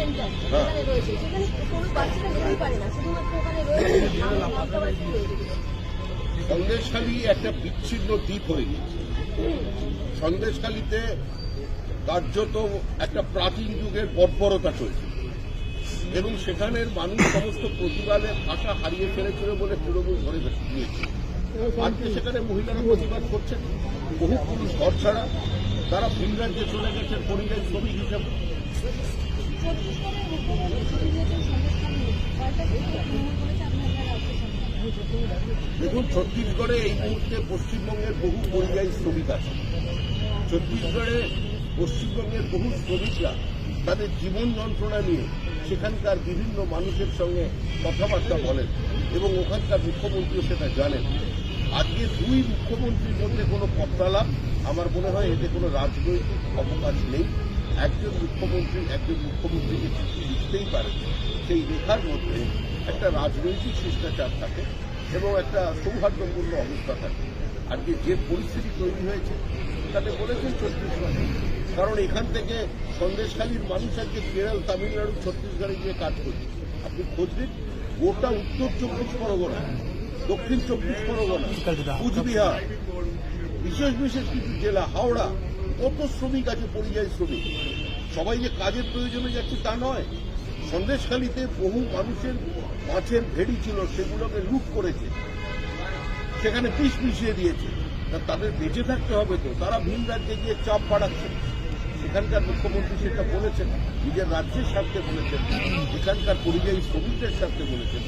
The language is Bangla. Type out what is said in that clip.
সেন্টার হ্যাঁ। রয়েছে। সেখানে কোনো বাচ্চারা যেতেই পারে না শুধুমাত্র ওখানে রয়েছে সন্দেশখালী একটা বিচ্ছিন্ন দ্বীপ হয়ে গেছে সন্দেশখালীতে কার্যত একটা প্রাচীন যুগের বর্বরতা চলছে। এবং সেখানের মানুষ সমস্ত প্রতিবাদের ভাষা হারিয়ে ফেলেছিল বলে তৃণমূল ধরে দিয়েছে আজকে সেখানে মহিলারা প্রতিবাদ করছেন। বহু পুরুষ ঘর ছাড়া তারা ভিন রাজ্যে চলে গেছেন পরিযায়ী শ্রমিক হিসেবে। দেখুন, ছত্তিশগড়ে এই মুহূর্তে পশ্চিমবঙ্গের বহু পরিযায়ী শ্রমিক আছে। ছত্তিশগড়ে পশ্চিমবঙ্গের বহু শ্রমিকরা তাদের জীবন যন্ত্রণা নিয়ে সেখানকার বিভিন্ন মানুষের সঙ্গে কথাবার্তা বলেন এবং ওখানকার মুখ্যমন্ত্রীও সেটা জানেন। আজকে দুই মুখ্যমন্ত্রীর মধ্যে কোনো পত্রালাপ, আমার মনে হয় এতে কোনো রাজনৈতিক অবকাশ নেই। একজন মুখ্যমন্ত্রী একজন মুখ্যমন্ত্রীকে চিঠি লিখতেই পারেন সেই লেখার মধ্যে একটা রাজনৈতিক শিষ্টাচার থাকে এবং একটা সৌহার্দ্যপূর্ণ অবস্থা থাকে। আজকে যে পরিস্থিতি তৈরি হয়েছে তাতে বলেছেন ছত্তিশগড়। কারণ এখান থেকে সন্দেশখালীর মানুষ আজকে কেরল তামিলনাড়ু ছত্তিশগড়ে গিয়ে কাজ করছে। আপনি খোঁজ নিন গোটা উত্তর চব্বিশ পরগনা দক্ষিণ চব্বিশ পরগনা কুচবিহার বিশেষ বিশেষ কিছু জেলা হাওড়া কত শ্রমিক আছে পরিযায়ী শ্রমিক? সবাই যে কাজের প্রয়োজনে যাচ্ছে তা নয়। সন্দেশখালীতে বহু মানুষের মাছের ভেড়ি ছিল, সেগুলোকে লুট করেছে। সেখানে পিস মিশিয়ে দিয়েছে। তাদের বেঁচে থাকতে হবে তো। তারা ভিন রাজ্যে গিয়ে চাপ বাড়াচ্ছে। সেখানকার মুখ্যমন্ত্রী সেটা বলেছেন। নিজের রাজ্যের স্বার্থে বলেছেন। এখানকার পরিযায়ী শ্রমিকদের স্বার্থে বলেছেন।